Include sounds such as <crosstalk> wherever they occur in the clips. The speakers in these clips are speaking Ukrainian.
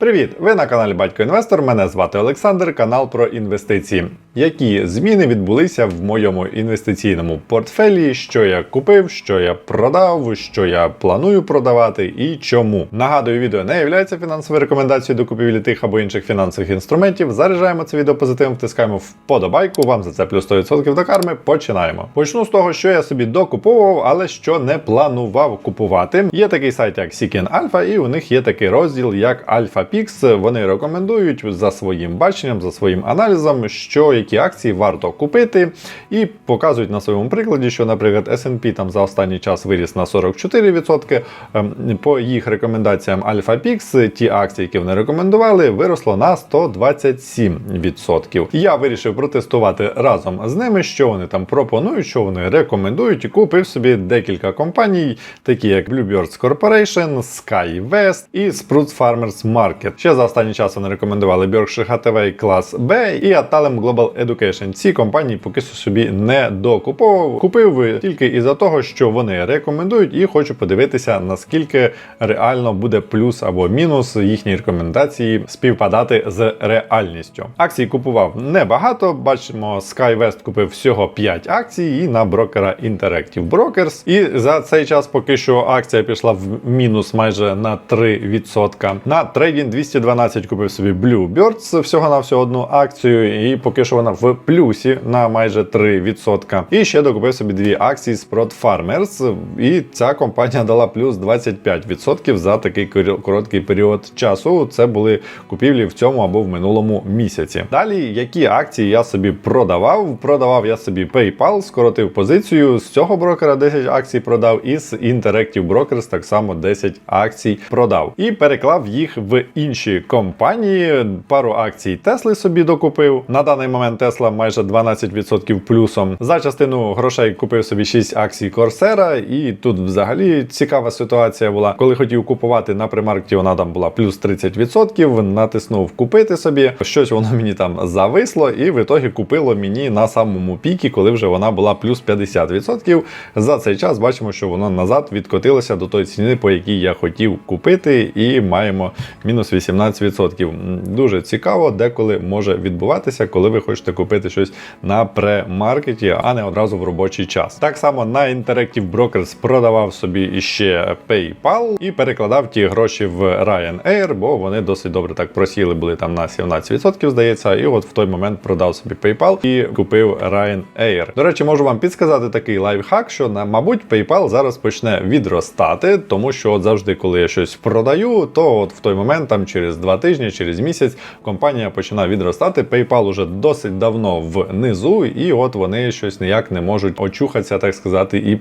Привіт! Ви на каналі Батько Інвестор. Мене звати Олександр, канал про інвестиції. Які зміни відбулися в моєму інвестиційному портфелі? Що я купив, що я продав, що я планую продавати і чому. Нагадую, відео не є фінансовою рекомендацією до купівлі тих або інших фінансових інструментів. Заряджаємо це відео позитивом, втискаємо вподобайку. Вам за це плюс 100% до карми. Починаємо. Почну з того, що я собі докуповував, але що не планував купувати. Є такий сайт, як Seeking Alpha, і у них є такий розділ, як Alpha Pix. Вони рекомендують за своїм баченням, за своїм аналізом, що які акції варто купити, і показують на своєму прикладі, що, наприклад, S&P там за останній час виріс на 44%. Ем, По їх рекомендаціям Alpha ті акції, які вони рекомендували, виросло на 127%. Я вирішив протестувати разом з ними, що вони там пропонують, що вони рекомендують, і купив собі декілька компаній, такі як Bluebirds Corporation, SkyWest і Spruce Farmers Market. Ще за останній час вони рекомендували Berkshire Hathaway клас B і Adtalem Global Education. Ці компанії поки що собі не докуповував. Купив тільки із-за того, що вони рекомендують, і хочу подивитися, наскільки реально буде плюс або мінус їхні рекомендації співпадати з реальністю. Акцій купував небагато. Бачимо, SkyWest купив всього 5 акцій і на брокера Interactive Brokers. І за цей час поки що акція пішла в мінус майже на 3%. На трейдінг 212 купив собі Bluebirds всього на всього одну акцію, і поки що вона в плюсі на майже 3%. І ще докупив собі дві акції з Prod Farmers, і ця компанія дала плюс 25% за такий короткий період часу. Це були купівлі в цьому або в минулому місяці. Далі, які акції я собі продавав? Продавав я собі PayPal, скоротив позицію. З цього брокера 10 акцій продав, і з Interactive Brokers так само 10 акцій продав. І переклав їх в інші компанії. Пару акцій Тесли собі докупив. На даний момент Тесла майже 12% плюсом. За частину грошей купив собі 6 акцій Корсера, і тут взагалі цікава ситуація була. Коли хотів купувати на примаркті, вона там була плюс 30%, натиснув купити собі. Щось воно мені там зависло, і в ітогі купило мені на самому пікі, коли вже вона була плюс 50%. За цей час бачимо, що воно назад відкотилося до тої ціни, по якій я хотів купити, і маємо мінус 18%. Дуже цікаво, деколи може відбуватися, коли ви хочете купити щось на премаркеті, а не одразу в робочий час. Так само на Interactive Brokers продавав собі іще PayPal і перекладав ті гроші в Ryanair, бо вони досить добре так просіли, були там на 17%, здається. І от в той момент продав собі PayPal і купив Ryanair. До речі, можу вам підсказати такий лайфхак, що на мабуть PayPal зараз почне відростати, тому що от завжди, коли я щось продаю, то от в той момент, там через два тижні, через місяць, компанія починає відростати. PayPal уже досить давно внизу, і от вони щось ніяк не можуть очухатися, так сказати, і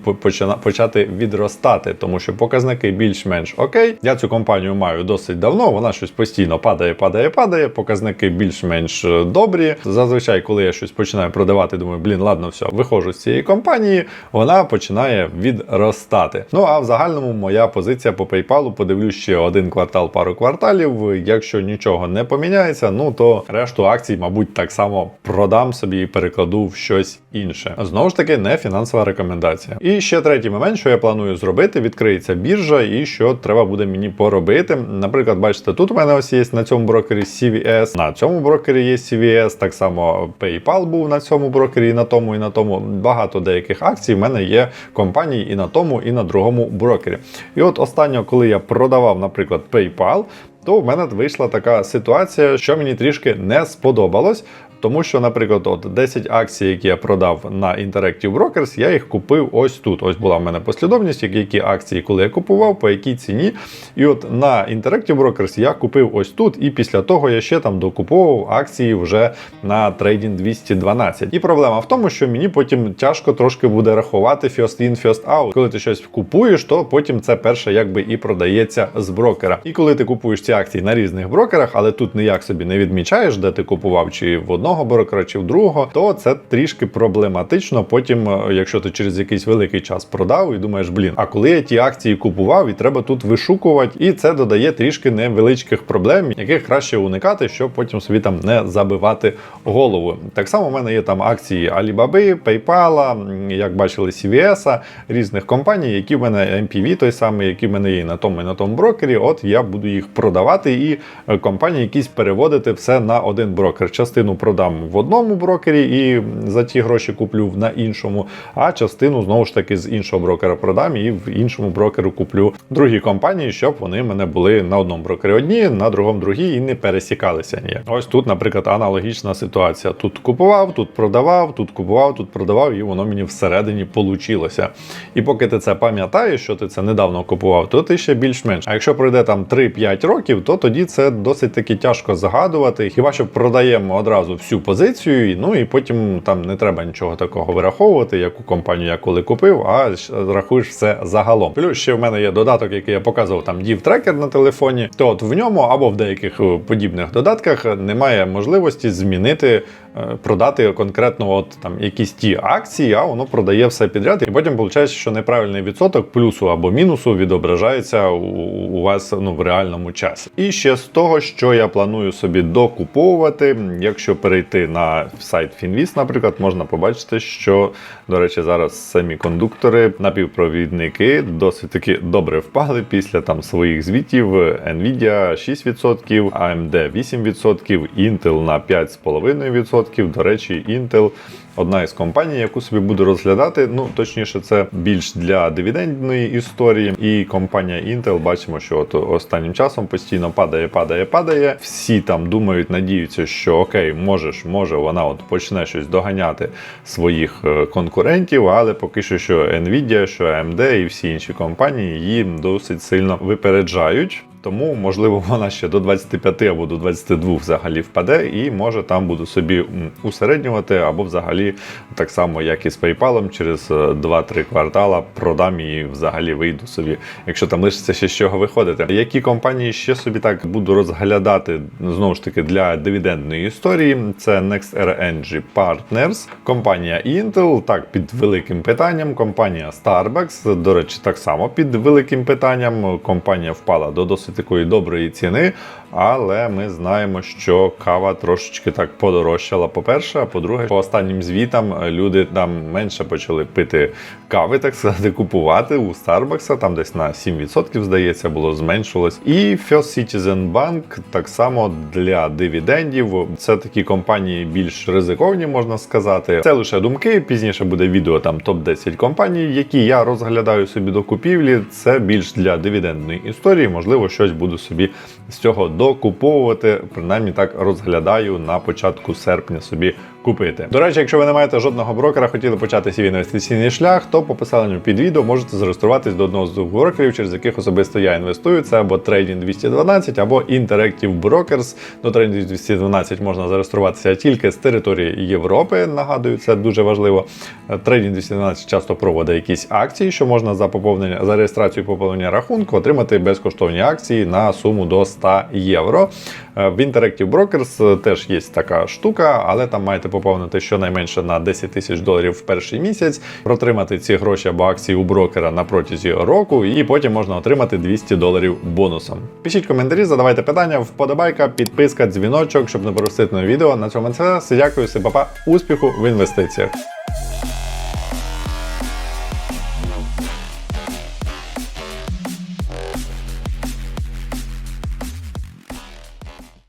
почати відростати, тому що показники більш-менш окей. Я цю компанію маю досить давно. Вона щось постійно падає, падає, падає. Показники більш-менш е, добрі. Зазвичай, коли я щось починаю продавати, думаю, блін, ладно, все, виходжу з цієї компанії, вона починає відростати. Ну а в загальному моя позиція по PayPal, подивлюсь ще один квартал, пару кварталів. Якщо нічого не поміняється, ну то решту акцій, мабуть, так само продам собі і перекладу в щось інше. Знову ж таки, не фінансова рекомендація. І ще третій момент, що я планую зробити, відкриється біржа, і що треба буде мені поробити. Наприклад, бачите, тут у мене ось є на цьому брокері CVS, на цьому брокері є CVS, так само PayPal був на цьому брокері, і на тому, і на тому. Багато деяких акцій в мене є компанії і на тому, і на другому брокері. І от останнього, коли я продавав, наприклад, PayPal, то в мене вийшла така ситуація, що мені трішки не сподобалось. Тому що, наприклад, от 10 акцій, які я продав на Interactive Brokers, я їх купив ось тут. Ось була в мене послідовність, які, акції, коли я купував, по якій ціні. І от на Interactive Brokers я купив ось тут, і після того я ще там докуповував акції вже на Trading 212. І проблема в тому, що мені потім тяжко трошки буде рахувати first in, first out. Коли ти щось купуєш, то потім це перше якби і продається з брокера. І коли ти купуєш ці акції на різних брокерах, але тут ніяк собі не відмічаєш, де ти купував, чи в одному одного в другого, то це трішки проблематично. Потім, е, якщо ти через якийсь великий час продав і думаєш, блін, а коли я ті акції купував, і треба тут вишукувати, і це додає трішки невеличких проблем, яких краще уникати, щоб потім собі там не забивати голову. Так само в мене є там акції Alibaba, PayPal, як бачили, CVS, різних компаній, які в мене MPV той самий, які в мене є на тому і на тому брокері. От я буду їх продавати. продавати, і е, компанії якісь переводити все на один брокер. Частину продам в одному брокері і за ті гроші куплю на іншому, а частину знову ж таки з іншого брокера продам і в іншому брокеру куплю другі компанії, щоб вони мене були на одному брокері одні, на другому другі і не пересікалися ніяк. Ось тут, наприклад, аналогічна ситуація. Тут купував, тут продавав, тут купував, тут продавав, і воно мені всередині получилося. І поки ти це пам'ятаєш, що ти це недавно купував, то ти ще більш-менш. А якщо пройде там 3-5 років, то тоді це досить таки тяжко загадувати. Хіба що продаємо одразу всю позицію, ну і потім там не треба нічого такого вираховувати, яку компанію я коли купив, а рахуєш все загалом. Плюс ще в мене є додаток, який я показував там дів трекер на телефоні. То от в ньому або в деяких е, подібних додатках немає можливості змінити. Е, Продати конкретно от там якісь ті акції, а воно продає все підряд, і потім виходить, що неправильний відсоток плюсу або мінусу відображається у, у вас ну в реальному часі. І ще з того, що я планую собі докуповувати, якщо перейти на сайт Finviz, наприклад, можна побачити, що до речі, зараз семікондуктори, напівпровідники досить таки добре впали після там своїх звітів. Nvidia 6%, AMD 8%, Intel на 5,5%. До речі, Intel одна із компаній, яку собі буду розглядати. Ну точніше, це більш для дивідендної історії. І компанія Intel бачимо, що от останнім часом постійно падає, падає, падає. Всі там думають, надіються, що окей, можеш, може вона от почне щось доганяти своїх е, конкурентів, але поки що, що Nvidia, що AMD і всі інші компанії її досить сильно випереджають. Тому, можливо, <laughs> вона ще до 25 або до 22 взагалі впаде, і може там буду собі усереднювати, або взагалі так само, як і з PayPal, через е, 2-3 квартала продам і взагалі вийду собі, якщо там лишиться ще з чого виходити. Які компанії ще собі так буду розглядати знову ж таки для дивідендної історії? Це NextEra Energy Partners, компанія Intel, так під великим питанням, компанія Starbucks, до речі, так само під великим питанням. Компанія впала до досить такої доброї ціни, але ми знаємо, що кава трошечки так подорожчала. По-перше, а по-друге, по останнім звітам е, люди там менше почали пити кави, так сказати, купувати у Starbucks, там десь на 7% здається, було зменшилось. І First Citizen Bank так само для дивідендів. Це такі компанії більш ризиковні, можна сказати. Це лише думки. Пізніше буде відео там топ 10 компаній, які я розглядаю собі до купівлі. Це більш для дивідендної історії. Можливо, щось буду собі з цього докуповувати. Принаймні так розглядаю на початку серпня собі купити. До речі, якщо ви не маєте жодного брокера, хотіли почати свій інвестиційний шлях, то по посиланню під відео можете зареєструватись до одного з двох брокерів, через яких особисто я інвестую. Це або Trading 212, або Interactive Brokers. До Trading 212 можна зареєструватися тільки з території Європи. Нагадую, це дуже важливо. Trading 212 часто проводить якісь акції, що можна за поповнення за реєстрацію поповнення рахунку отримати безкоштовні акції на суму до 100 євро. Е, В Interactive Brokers теж є така штука, але там маєте поповнити щонайменше на 10 тисяч доларів в перший місяць, протримати ці гроші або акції у брокера на протязі року, і потім можна отримати 200 доларів бонусом. Пишіть коментарі, задавайте питання, вподобайка, підписка, дзвіночок, щоб не пропустити нове відео. На цьому це все. Дякую, всім, папа, успіху в інвестиціях.